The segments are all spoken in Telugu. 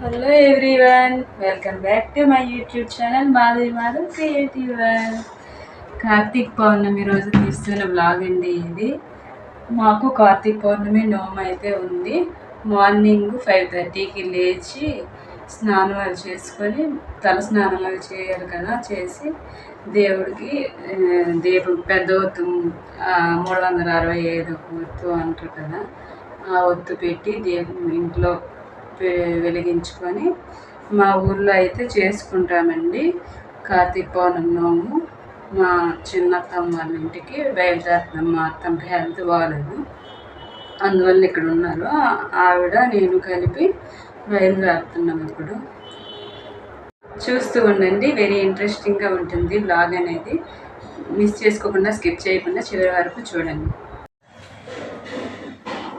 Hello everyone welcome back to my YouTube channel Madhavi Madhav creative one Kartik Pournami రోజు తీస్తున్న బ్లాగ్ అండి ఇది. మాకు కార్తీక్ పౌర్ణమి నోమ్ అయితే ఉంది. మార్నింగ్ ఫైవ్ థర్టీకి లేచి స్నానం అవి చేసుకొని తల స్నానం అవి చేయాలి కదా చేసి దేవుడికి దేవుడు దీపం పెద్ద మూడు వందల అరవై ఐదు ఒత్తు అంటారు కదా. ఒత్తు పెట్టి దేవుని ఇంట్లో వెలిగించుకొని మా ఊర్లో అయితే చేసుకుంటామండి. కార్తీక పౌర్ణమి నోము మా చిన్నత్తమ్మ వాళ్ళ ఇంటికి బయలుదేరుతున్నాం. మా అత్తమ్మకి హెల్త్ బాగాలేదు అందువల్ల ఇక్కడ ఉన్నారు. ఆవిడ నేను కలిపి బయలుదేరుతున్నాం ఇప్పుడు. చూస్తూ ఉండండి. వెరీ ఇంట్రెస్టింగ్గా ఉంటుంది. బ్లాగ్ అనేది మిస్ చేసుకోకుండా స్కిప్ చేయకుండా చివరి వరకు చూడండి.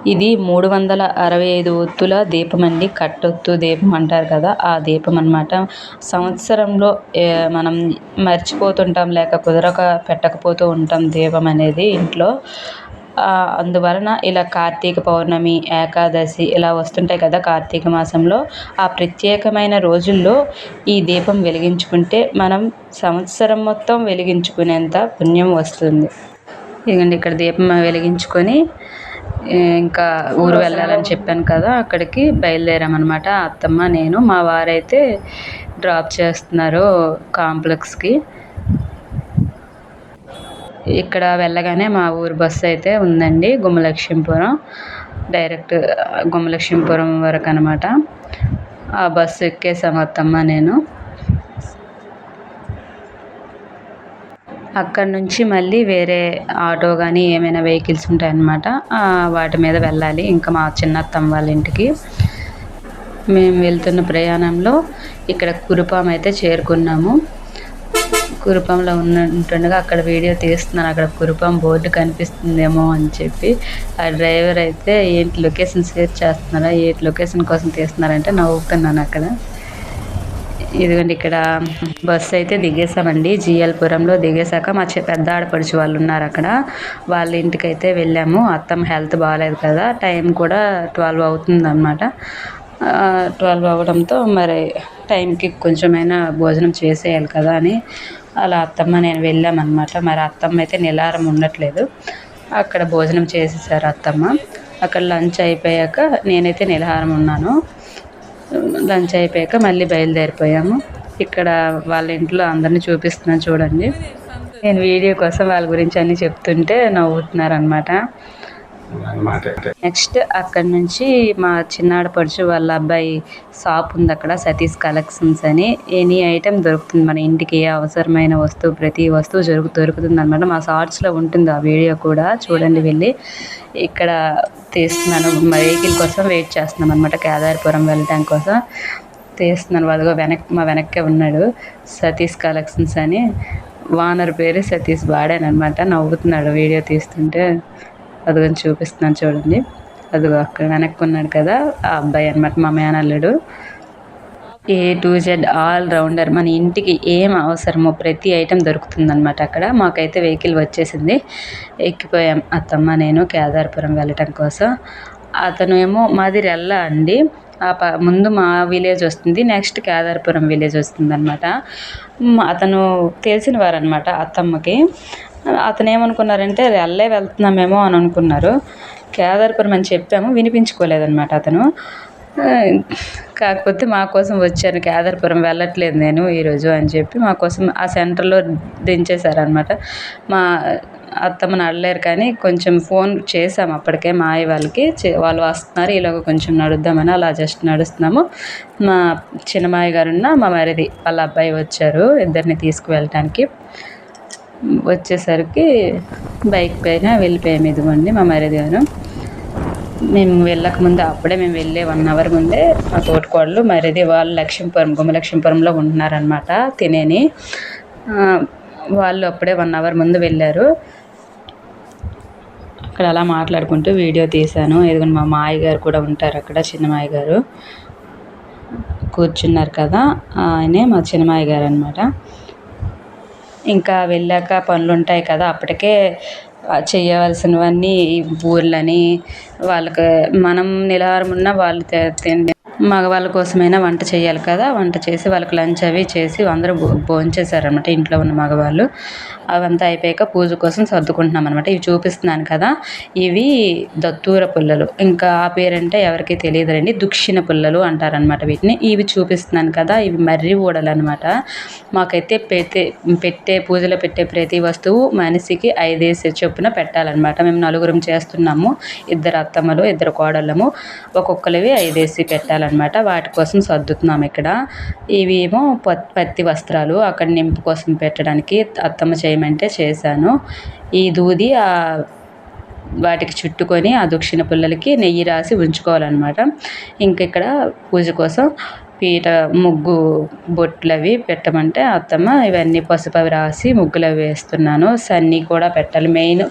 ఇది మూడు వందల అరవై ఐదు ఒత్తుల దీపం అండి కట్టొత్తు దీపం అంటారు కదా ఆ దీపం అన్నమాట సంవత్సరంలో మనం మర్చిపోతుంటాం లేక కుదరక పెట్టకపోతూ ఉంటాం దీపం అనేది ఇంట్లో అందువలన ఇలా కార్తీక పౌర్ణమి ఏకాదశి ఇలా వస్తుంటాయి కదా కార్తీక మాసంలో. ఆ ప్రత్యేకమైన రోజుల్లో ఈ దీపం వెలిగించుకుంటే మనం సంవత్సరం మొత్తం వెలిగించుకునేంత పుణ్యం వస్తుంది. ఎందుకంటే ఇక్కడ దీపం వెలిగించుకొని ఇంకా ఊరు వెళ్ళాలని చెప్పాను కదా అక్కడికి బయలుదేరామన్నమాట. అత్తమ్మ నేను మా వారైతే డ్రాప్ చేస్తున్నారు కాంప్లెక్స్కి. ఇక్కడ వెళ్ళగానే మా ఊరు బస్సు అయితే ఉందండి గుమ్మలక్ష్మీపురం. డైరెక్ట్ గుమ్మలక్ష్మీపురం వరకు అనమాట ఆ బస్సు ఎక్కేసాము అత్తమ్మ నేను. అక్కడ నుంచి మళ్ళీ వేరే ఆటో కానీ ఏమైనా వెహికల్స్ ఉంటాయన్నమాట. వాటి మీద వెళ్ళాలి. ఇంకా మా చిన్నత్తమ్మ వాళ్ళ ఇంటికి. మేము వెళ్తున్న ప్రయాణంలో ఇక్కడ కురుపాం అయితే చేరుకున్నాము. కురుపంలో ఉన్న ఉంటుండగా అక్కడ వీడియో తీస్తున్నాను. అక్కడ కురుపం బోర్డు కనిపిస్తుందేమో అని చెప్పి. ఆ డ్రైవర్ అయితే ఏంటి లొకేషన్ షేర్ చేస్తున్నారా? ఏంటి లొకేషన్ కోసం తీస్తున్నారంటే నవ్వుతున్నాను అక్కడ. ఇదిగోండి ఇక్కడ బస్సు అయితే దిగేసామండి. జిఎల్పురంలో దిగేసాక మా చె- పెద్ద ఆడపడుచు వాళ్ళు ఉన్నారు అక్కడ. వాళ్ళ ఇంటికి అయితే వెళ్ళాము. అత్తమ్మ హెల్త్ బాగాలేదు కదా. టైం కూడా ట్వెల్వ్ అవుతుంది అనమాట ట్వెల్వ్ అవ్వడంతో మరి టైంకి కొంచెమైనా భోజనం చేసేయాలి కదా అని అలా అత్తమ్మ నేను వెళ్ళామన్నమాట. మరి అత్తమ్మ అయితే నిలారం ఉండట్లేదు. అక్కడ భోజనం చేసేసారు అత్తమ్మ. అక్కడ లంచ్ అయిపోయాక నేనైతే నిలహారం ఉన్నాను. లంచ్ అయిపోయాక మళ్ళీ బయలుదేరిపోయాము. ఇక్కడ వాళ్ళ ఇంట్లో అందరినీ చూపిస్తున్నాను చూడండి. నేను వీడియో కోసం వాళ్ళ గురించి అన్నీ చెప్తుంటే నవ్వుతున్నారు అనమాట నెక్స్ట్ అక్కడ నుంచి మా చిన్నాడ పడుచు వాళ్ళ అబ్బాయి షాప్ ఉంది అక్కడ సతీష్ కలెక్షన్స్ అని. ఎనీ ఐటెం దొరుకుతుంది మన ఇంటికి ఏ అవసరమైన వస్తువు ప్రతి వస్తువు జరుగు దొరుకుతుంది అనమాట మా షార్ట్స్లో ఉంటుంది ఆ వీడియో కూడా చూడండి వెళ్ళి. ఇక్కడ తీస్తున్నాను మా వెహికల్ కోసం వెయిట్ చేస్తున్నాం అనమాట కేదారిపురం వెళ్ళటం కోసం. తీస్తున్నాను వాళ్ళగా వెనక్ మా వెనక్కే ఉన్నాడు సతీష్ కలెక్షన్స్ అని. వానర్ పేరు సతీష్ బాడేనమాట నవ్వుతున్నాడు వీడియో తీస్తుంటే. అదిగో చూపిస్తున్నాను చూడండి. అదిగో అక్కడ వెనక్కి ఉన్నాడు కదా ఆ అబ్బాయి అనమాట మా మేనల్లుడు. A to Z all rounder మన ఇంటికి ఏం అవసరమో ప్రతి ఐటెం దొరుకుతుందనమాట అక్కడ. మాకైతే వెహికల్ వచ్చేసింది. ఎక్కిపోయాం అత్తమ్మ నేను కేదార్పురం వెళ్ళటం కోసం. అతను ఏమో మాది రెల్ల అండి. ఆ ప ముందు మా విలేజ్ వస్తుంది నెక్స్ట్ కేదార్పురం విలేజ్ వస్తుంది అనమాట అతను తెలిసిన వారనమాట అనమాట అత్తమ్మకి. అతను ఏమనుకున్నారంటే అల్లే వెళ్తున్నామేమో అని అనుకున్నారు. కేదార్పురం అని చెప్పాము వినిపించుకోలేదనమాట అతను. కాకపోతే మా కోసం వచ్చాను కేదార్పురం వెళ్ళట్లేదు నేను ఈరోజు అని చెప్పి మా కోసం ఆ సెంటర్లో దించేశారనమాట మా అత్తమ్మని అడలేరు కానీ కొంచెం ఫోన్ చేసాము అప్పటికే మా అయ్య వాళ్ళకి. చే- వాళ్ళు వస్తున్నారు ఈలోగా కొంచెం నడుద్దామని అలా జస్ట్ నడుస్తున్నాము. మా చిన్నమాయ గారున్న మా మరిది వాళ్ళ అబ్బాయి వచ్చారు ఇద్దరిని తీసుకువెళ్ళటానికి. వచ్చేసరికి బైక్ పైన వెళ్ళిపోయాము ఇదిగోండి మా మరిది గారు. మేము వెళ్ళకముందు అప్పుడే మేము వెళ్ళే వన్ అవర్ ముందే మా తోటికోళ్ళు మరిది వాళ్ళు లక్ష్మీపురం గుమ్మలక్ష్మీపురంలో ఉంటున్నారనమాట తినేని. వాళ్ళు అప్పుడే వన్ అవర్ ముందు వెళ్ళారు. అక్కడ అలా మాట్లాడుకుంటూ వీడియో తీశాను. ఎదుగుని మా మాయ గారు కూడా ఉంటారు అక్కడ చిన్న మాయ గారు. కూర్చున్నారు కదా ఆయనే మా చిన్నమాయ గారు అనమాట ఇంకా వెళ్ళాక పనులు ఉంటాయి కదా అప్పటికే చేయవలసినవన్నీ బూరెలని వాళ్ళకి మనం నిలహారం ఉన్న వాళ్ళు తిండి మగవాళ్ళ కోసమైనా వంట చేయాలి కదా. వంట చేసి వాళ్ళకి లంచ్ అవి చేసి అందరూ భోంచేశారనమాట ఇంట్లో ఉన్న మగవాళ్ళు. అవంతా అయిపోయాక పూజ కోసం సర్దుకుంటున్నాం అనమాట ఇవి చూపిస్తున్నాను కదా. ఇవి దత్తూర పుల్లలు. ఇంకా ఆ పేరంటే ఎవరికీ తెలియదురండి దుక్షిణ పుల్లలు అంటారనమాట వీటిని. ఇవి చూపిస్తున్నాను కదా. ఇవి మర్రి ఊడలు అనమాట మాకైతే పెట్టే పెట్టే పూజలో పెట్టే ప్రతి వస్తువు మనిషికి ఐదేసి చొప్పున పెట్టాలన్నమాట. మేము నలుగురం చేస్తున్నాము. ఇద్దరు అత్తమ్మలు ఇద్దరు కోడళ్ళము. ఒక్కొక్కరివి ఐదేసి పెట్టాలన్నమాట. వాటి కోసం సర్దుతున్నాం ఇక్కడ. ఇవి ఏమో పత్తి వస్త్రాలు అక్కడ నింపు కోసం పెట్టడానికి అత్తమ్మ చేయమంటే చేశాను. ఈ దూది ఆ వాటికి చుట్టుకొని ఆ దక్షిణ పుల్లలకి నెయ్యి రాసి ఉంచుకోవాలన్నమాట. ఇంకా ఇక్కడ పూజ కోసం పీట ముగ్గు బొట్లు అవి పెట్టమంటే అత్తమ్మ ఇవన్నీ పసుపు అవి రాసి ముగ్గులు అవి వేస్తున్నాను. సన్ని కూడా పెట్టాలి. మెయిన్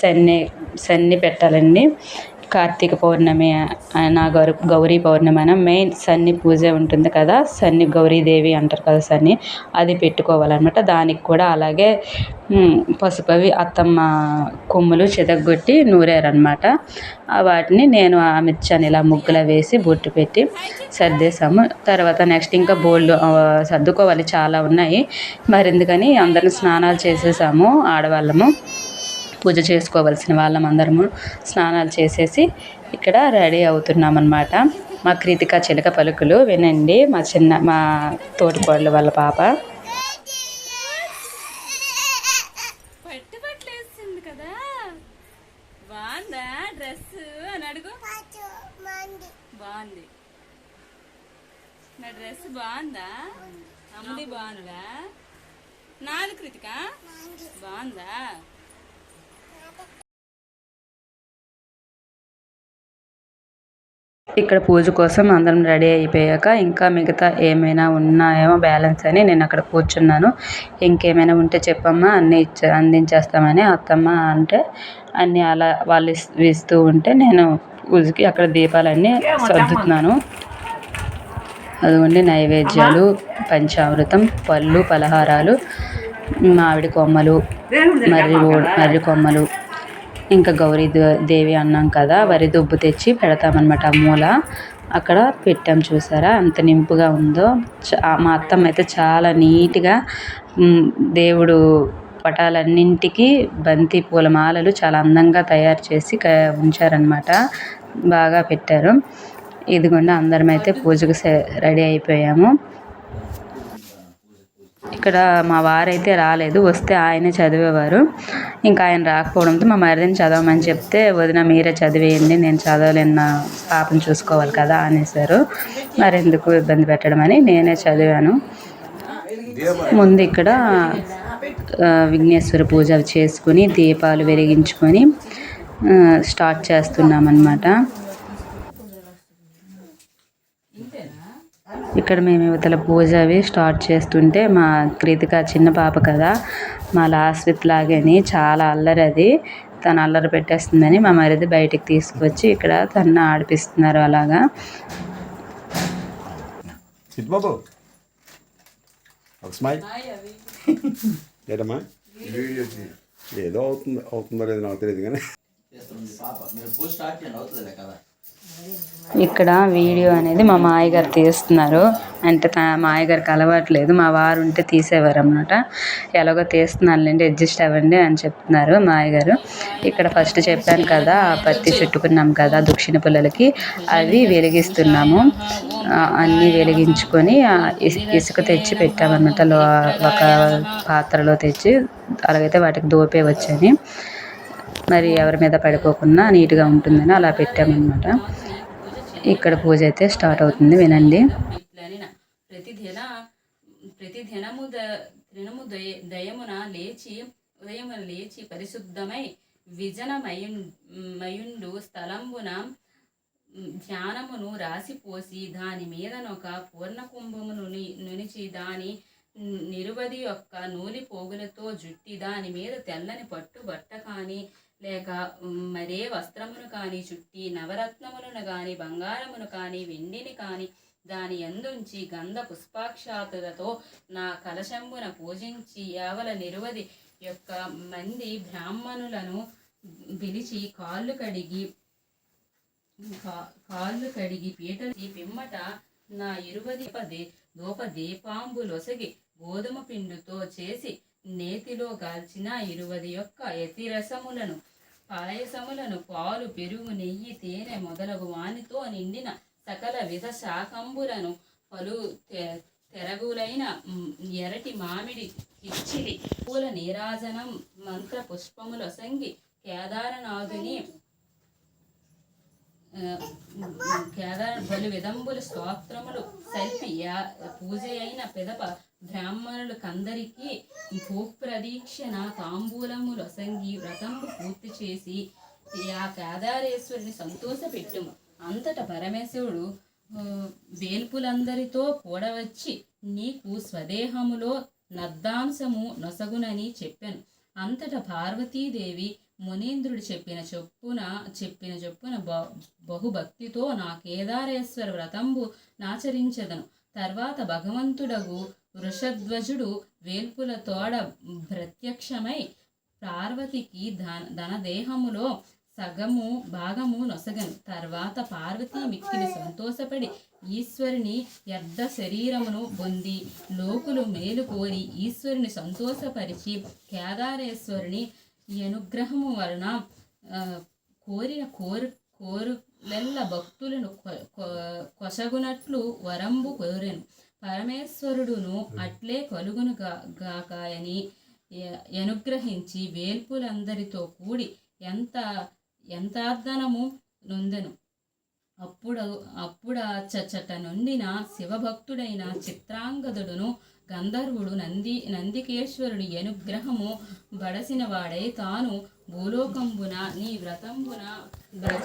సన్ని సన్ని పెట్టాలండి. కార్తీక పౌర్ణమి నా గౌర గౌరీ పౌర్ణమి అయినా మెయిన్ సన్ని పూజ ఉంటుంది కదా సన్ని గౌరీదేవి అంటారు కదా సన్ని అది పెట్టుకోవాలన్నమాట. దానికి కూడా అలాగే పసుపవి పసుపు అవి అత్తమ్మ కొమ్ములు చితగొట్టి నూరారనమాట వాటిని నేను ఆమెచ్చాను ఇలా ముగ్గులు వేసి బొట్టు పెట్టి సర్దేశాము. తర్వాత నెక్స్ట్ ఇంకా బోళ్ళు సర్దుకోవాలి చాలా ఉన్నాయి. మరి ఎందుకని అందరం స్నానాలు చేసేసాము ఆడవాళ్ళము. పూజ చేసుకోవాల్సిన వాళ్ళం అందరము స్నానాలు చేసేసి ఇక్కడ రెడీ అవుతున్నాం అనమాట మా కృతిక చిలక పలుకులు వినండి మా చిన్న మా తోటికోడలు వాళ్ళ పాప. కదా? బాగుందా డ్రెస్ అని అడుగు. బాగుంది. నా డ్రెస్ బాగుందా? అమ్మది బాగుందా నాది కృతిక? బాగుందా? ఇక్కడ పూజ కోసం అందరం రెడీ అయిపోయాక ఇంకా మిగతా ఏమైనా ఉన్నాయేమో బ్యాలెన్స్ అని నేను అక్కడ కూర్చున్నాను. ఇంకేమైనా ఉంటే చెప్పమ్మా అన్నీ ఇచ్చే అందించేస్తామని అత్తమ్మ అంటే అన్నీ అలా వాళ్ళు ఇస్తూ ఉంటే నేను పూజకి అక్కడ దీపాలన్నీ సర్దుతున్నాను. అదిగోండి నైవేద్యాలు పంచామృతం పళ్ళు పలహారాలు మామిడి కొమ్మలు మర్రి మర్రి కొమ్మలు ఇంకా గౌరీ దే- దేవి అన్నాం కదా వరి దుబ్బు తెచ్చి పెడతామన్నమాట ఆ మూల. అక్కడ పెట్టాం చూసారా అంత నింపుగా ఉందో. చ- మా అత్తమ్మ అయితే చాలా నీట్గా దేవుడు పటాలన్నింటికి బంతి పూల మాలలు చాలా అందంగా తయారు చేసి క ఉంచారనమాట బాగా పెట్టారు. ఇదిగోండి అందరం అయితే పూజకు రెడీ అయిపోయాము. ఇక్కడ మా వారైతే రాలేదు వస్తే ఆయనే చదివేవారు. ఇంకా ఆయన రాకపోవడంతో మా మరిదిని చదవమని చెప్తే వదిన మీరే చదివేయండి నేను చదవలేను నా పాపను చూసుకోవాలి కదా అనేసారు. మరి ఎందుకు ఇబ్బంది పెట్టడం అని నేనే చదివాను. ముందు ఇక్కడ విఘ్నేశ్వర పూజ చేసుకుని దీపాలు వెలిగించుకొని స్టార్ట్ చేస్తున్నాం ఇక్కడ మేము యువతల పూజ అవి స్టార్ట్ చేస్తుంటే మా కృతిక చిన్న పాప కదా మా లాస్విత్ లాగని చాలా అల్లరి అది. తను అల్లరి పెట్టేస్తుందని మా మరిది బయటికి తీసుకొచ్చి ఇక్కడ తను ఆడిపిస్తున్నారు అలాగా. బాబు ఏదో అవుతుంది అవుతుందో లేదో నాకు తెలియదు కానీ. ఇక్కడ వీడియో అనేది మా మాయగారు తీస్తున్నారు. అంటే తా మాయగారికి అలవాట్లేదు. మా వారు ఉంటే తీసేవారు అనమాట ఎలాగో తీస్తున్నానులేండి అడ్జస్ట్ అవ్వండి అని చెప్తున్నారు మాయగారు ఇక్కడ ఫస్ట్ చెప్పాను కదా ఆ పత్తి చుట్టుకున్నాం కదా దక్షిణ పిల్లలకి. అవి వెలిగిస్తున్నాము. అన్నీ వెలిగించుకొని ఇసుక తెచ్చి పెట్టామన్నమాట. లో ఒక పాత్రలో తెచ్చి అలాగైతే వాటికి దోపే వచ్చని మరి ఎవరి మీద పడిపోకుండా నీట్గా ఉంటుందని అలా పెట్టామన్నమాట. ఇక్కడ పూజ అయితే స్టార్ట్ అవుతుంది వినండి. ప్రతిదిన ప్రతిదినము ద దినము దయ దయమున లేచి ఉదయమున లేచి పరిశుద్ధమై విజనమయున్ మయుండు స్థలంబున ధ్యానమును రాసిపోసి దాని మీదనొక పూర్ణ కుంభమును నుని నునిచి దాని నిరువది యొక్క నూలి పోగులతో జుట్టి దాని మీద తెల్లని పట్టు బట్ట కానీ లేక మరే వస్త్రమును కానీ చుట్టి నవరత్నములను కానీ బంగారమును కానీ వెండిని కానీ దాని ఎందుంచి గంధ పుష్పాక్షాతులతో నా కలశంబున పూజించి యావల నిరువది యొక్క మంది బ్రాహ్మణులను పిలిచి కాళ్ళు కడిగి కాళ్ళు కడిగి పీటలి పిమ్మట నా ఇరువది పది దోప దీపాంబులొసగి గోధుమ పిండితో చేసి నేతిలో గాల్చిన ఇరువది యొక్క యతిరసములను పాయసములను పాలు పెరుగు నెయ్యి తేనె మొదలగు వానితో నిండిన సకల విధ శాకంబులను పలు తె- తెరగులైన ఎరటి మామిడి కిచ్చిలి పూల నీరాజనం మంత్ర పుష్పముల సంగి కేదారనాథుని కేదార బలు విదంబుల స్తోత్రములు సల్పి పూజ అయిన పెదప బ్రాహ్మణులకందరికీ భూప్రదీక్షణ తాంబూలములు అసంగి వ్రతంబు పూర్తి చేసి ఆ కేదారేశ్వరుని సంతోషపెట్టుము. అంతట పరమేశ్వరుడు వేల్పులందరితో కూడవచ్చి నీకు స్వదేహములో నద్దాంశము నొసగునని చెప్పాను. అంతట పార్వతీదేవి మునీంద్రుడు చెప్పిన చొప్పున చెప్పిన చొప్పున బ- బహుభక్తితో నా కేదారేశ్వర వ్రతంబు నాచరించదను. తర్వాత భగవంతుడగు వృషధ్వజుడు వేల్పుల తోడ ప్రత్యక్షమై పార్వతికి ధన ధనదేహములో సగము భాగము నొసగను. తర్వాత పార్వతి మిక్కిలి సంతోషపడి ఈశ్వరుని యర్ధ శరీరమును పొంది లోకులు మేలు కోరి ఈశ్వరుని సంతోషపరిచి కేదారేశ్వరుని ఈ అనుగ్రహము వలన కోరిన కోరు కోరులెల్ల భక్తులను కొ- కొసగునట్లు వరంబు కోరెను. పరమేశ్వరుడును అట్లే కలుగును గాకాయని అనుగ్రహించి వేల్పులందరితో కూడి ఎంత ఎంతార్ధనము నొందెను. అప్పుడు అప్పుడు చచ్చట నుండిన శివభక్తుడైన చిత్రాంగదుడును గంధర్వుడు నంది నందికేశ్వరుని అనుగ్రహము బడసిన వాడై తాను భూలోకంబున నీ వ్రతంబున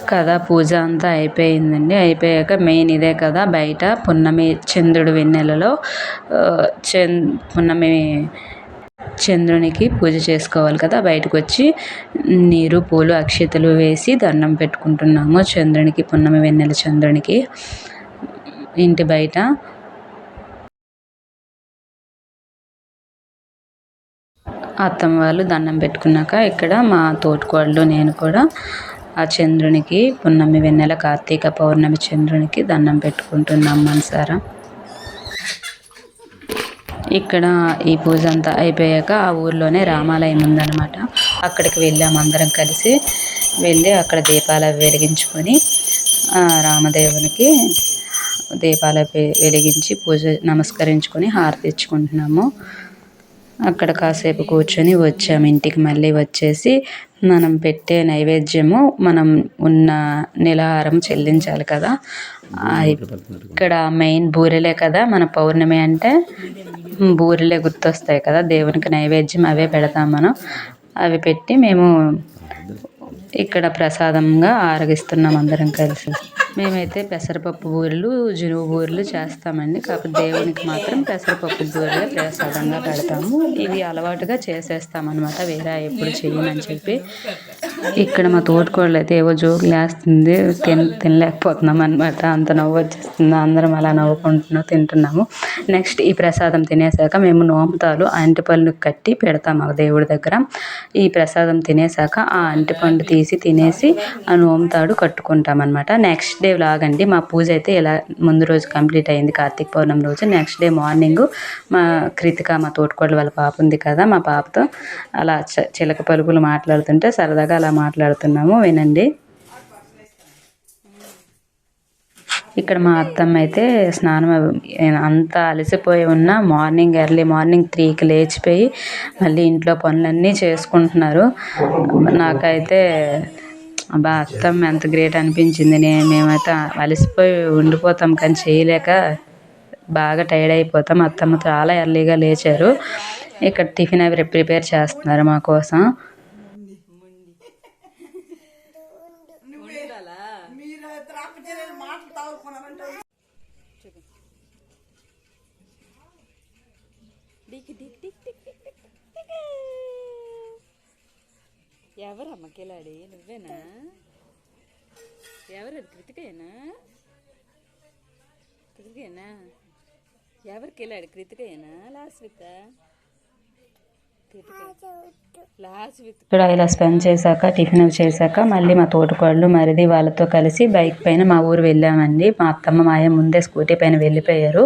కదా పూజ అంతా అయిపోయిందండి. అయిపోయాక మెయిన్ ఇదే కదా బయట పున్నమి చంద్రుడు వెన్నెలలో చంద్ పున్నమి చంద్రునికి పూజ చేసుకోవాలి కదా బయటకు వచ్చి నీరు పూలు అక్షతలు వేసి దండం పెట్టుకుంటున్నాము చంద్రునికి పున్నమి వెన్నెల చంద్రునికి. ఇంటి బయట అత్తమ్మ వాళ్ళు దండం పెట్టుకున్నాక ఇక్కడ మా తోటికోళ్ళు నేను కూడా ఆ చంద్రునికి పున్నమి వెన్నెల కార్తీక పౌర్ణమి చంద్రునికి దండం పెట్టుకుంటున్నాం మనసారా. ఇక్కడ ఈ పూజ అంతా అయిపోయాక ఆ ఊర్లోనే రామాలయం ఉందన్నమాట. అక్కడికి వెళ్ళాము అందరం కలిసి. వెళ్ళి అక్కడ దీపాలు వెలిగించుకొని రామదేవునికి దీపాలు వెలిగించి పూజ నమస్కరించుకొని హారతి ఇచ్చుకుంటున్నాము. అక్కడ కాసేపు కూర్చొని వచ్చాము. ఇంటికి మళ్ళీ వచ్చేసి మనం పెట్టే నైవేద్యము మనం ఉన్న నిలహారం చెల్లించాలి కదా. ఇక్కడ మెయిన్ బూరెలే కదా. మన పౌర్ణమి అంటే బూరెలే గుర్తొస్తాయి కదా. దేవునికి నైవేద్యం అవే పెడతాం మనం. అవి పెట్టి మేము ఇక్కడ ప్రసాదంగా ఆరగిస్తున్నాం అందరం కలిసి. మేమైతే పెసరపప్పు బూరెలు జునుగు బూరెలు చేస్తామండి. కాకపోతే దేవునికి మాత్రం పెసరపప్పు బూరెలే ప్రసాదంగా పెడతాము. ఇవి అలవాటుగా చేసేస్తాం అనమాట వేరే ఎప్పుడు చేయమని చెప్పి. ఇక్కడ మా తోటకోళ్ళు అయితే ఏవో జోకులు వేస్తుంది. తిన తినలేకపోతున్నాం అనమాట అంత నవ్వు వచ్చేస్తుంది. అందరం అలా నవ్వుకుంటున్నాం తింటున్నాము. నెక్స్ట్ ఈ ప్రసాదం తినేసాక మేము నోముతాలు అంటిపళ్ళు కట్టి పెడతాం ఆ దేవుడి దగ్గర. ఈ ప్రసాదం తినేసాక ఆ అంటిపండు తీసి తినేసి ఆ నోముతాడు కట్టుకుంటాం అనమాట నెక్స్ట్ డే అండి. మా పూజ అయితే ఇలా ముందు రోజు కంప్లీట్ అయింది. కార్తీక పౌర్ణమి రోజు. నెక్స్ట్ డే మార్నింగ్ మా కృతిక మా తోటికోడలు వాళ్ళ పాప ఉంది కదా మా పాపతో అలా చ- చిలక పలుకులు మాట్లాడుతుంటే సరదాగా అలా మాట్లాడుతున్నాము. వినండి. ఇక్కడ మా అత్తమ్మ అయితే స్నానం అంతా అలసిపోయి ఉన్న మార్నింగ్ ఎర్లీ మార్నింగ్ త్రీకి లేచిపోయి మళ్ళీ ఇంట్లో పనులన్నీ చేసుకుంటున్నారు. నాకైతే అబ్బా అత్తమ్మ ఎంత గ్రేట్ అనిపించింది. నేను మేమైతే అలసిపోయి ఉండిపోతాం కానీ చేయలేక బాగా టైర్డ్ అయిపోతాం. అత్తమ్మ చాలా ఎర్లీగా లేచారు. ఇక్కడ టిఫిన్ అవి ప్రిపేర్ చేస్తున్నారు మా కోసం. ఎవరమ్మ కిలాడి నువ్వేనా ఎవరు కృతికేనా కృతికేనా ఎవరికి వెళ్ళాడు కృతికేనా లాస్ట్ విత్ లాస్ట్ విత్ ఇక్కడ ఇలా స్పెండ్ చేశాక టిఫిన్ చేశాక మళ్ళీ మా తోటకోళ్ళు మరిది వాళ్ళతో కలిసి బైక్ పైన మా ఊరు వెళ్ళామండి. మా అత్తమ్మ మాయ ముందే స్కూటీ పైన వెళ్ళిపోయారు.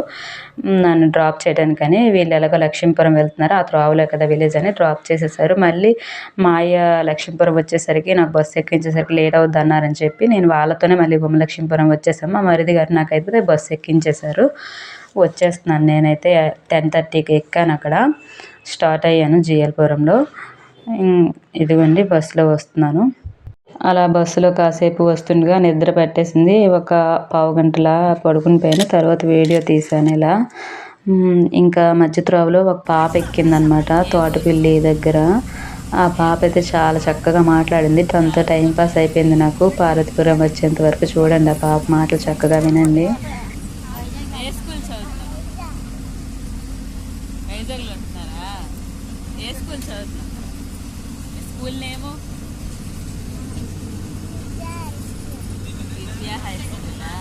నన్ను డ్రాప్ చేయడానికని వీళ్ళు ఎలాగో లక్ష్మీపురం వెళ్తున్నారు. ఆ త్రోవలో కదా విలేజ్ అని డ్రాప్ చేసేసారు. మళ్ళీ మాయ లక్ష్మీపురం వచ్చేసరికి నాకు బస్సు ఎక్కించేసరికి లేట్ అవుద్ది అన్నారని చెప్పి నేను వాళ్ళతోనే మళ్ళీ గుమ్మ లక్ష్మీపురం వచ్చేసాము మా మరిది గారు నాకైతే బస్సు ఎక్కించేశారు. వచ్చేస్తున్నాను. నేనైతే టెన్ థర్టీకి ఎక్కాను అక్కడ. స్టార్ట్ అయ్యాను జిఎల్పురంలో. ఇదిగోండి బస్సులో వస్తున్నాను. అలా బస్సులో కాసేపు వస్తుండగా నిద్ర పట్టేసింది. ఒక పావు గంటలా పడుకుని పోయాను. తర్వాత వీడియో తీశాను ఇలా. ఇంకా మధ్య త్రోవలో ఒక పాప ఎక్కిందనమాట తోటపిల్లి దగ్గర. ఆ పాప అయితే చాలా చక్కగా మాట్లాడింది. తనతో టైం పాస్ అయిపోయింది నాకు. పార్వతీపురం వచ్చేంత వరకు చూడండి ఆ పాప మాటలు చక్కగా వినండి ఏ స్కూల్ చదువుతున్నావు వైజాగ్లో ఉంటున్నారా ఏ స్కూల్ చదువుతున్నావు స్కూల్ నేము విద్యా హై స్కూలా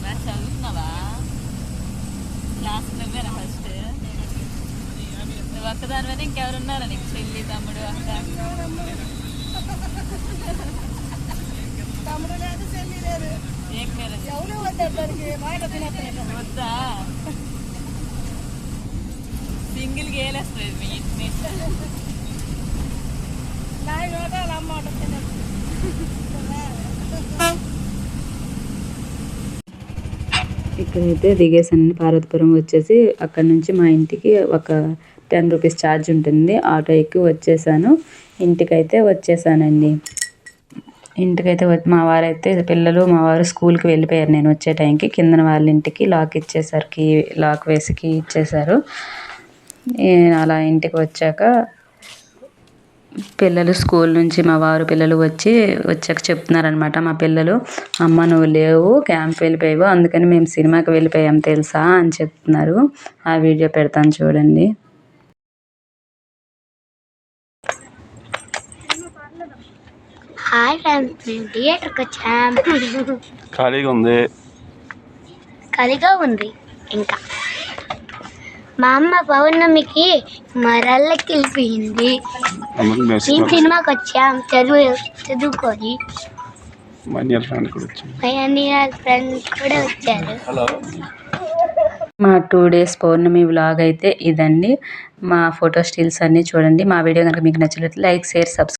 బాగా చదువుతున్నావా క్లాస్ నువ్వేనా ఫస్ట్ నువ్వు ఒక్కదాని మీద ఇంకెవరున్నారా నీకు? చెల్లి తమ్ముడు అక్క? ఏం పేరు వద్దా? సింగిల్ గేలేస్తుంది మీ ఇంటిని. ఇక్కడైతే దిగేసాను పార్వతీపురం వచ్చేసి అక్కడ నుంచి మా ఇంటికి ఒక టెన్ రూపీస్ ఛార్జ్ ఉంటుంది. ఆటో ఎక్కి వచ్చేసాను. ఇంటికైతే వచ్చేసానండి. ఇంటికైతే మా వారైతే పిల్లలు మా వారు స్కూల్కి వెళ్ళిపోయారు. నేను వచ్చే టైంకి కిందన వాళ్ళ ఇంటికి లాక్ ఇచ్చేసారు కీ లాక్ వేసి కీ ఇచ్చేసారు అలా ఇంటికి వచ్చాక పిల్లలు స్కూల్ నుంచి మా వారు పిల్లలు వచ్చి వచ్చాక చెప్తున్నారనమాట మా పిల్లలు అమ్మ నువ్వు లేవు క్యాంప్ వెళ్ళిపోయావు అందుకని మేము సినిమాకి వెళ్ళిపోయాం తెలుసా? అని చెప్తున్నారు. ఆ వీడియో పెడతాను చూడండి. హాయ్ ఫ్రెండ్స్ మేము థియేటర్కి వచ్చాం. ఖాళీగా ఉంది. కలిగా ఉంది. ఇంకా. మా అమ్మ పౌర్ణమికి మరల్లకి వెళ్ళిపోయింది మేము మేము సినిమాకి వచ్చాం. చదువు చదువుకొని. ఫ్రెండ్ కూడా వచ్చారు. మా టూ డేస్ పౌర్ణమి వ్లాగ్ అయితే ఇదండి. మా ఫోటో స్టిల్స్ అన్నీ చూడండి. మా వీడియో కనుక మీకు నచ్చినట్లయితే లైక్ షేర్ సబ్స్క్రైబ్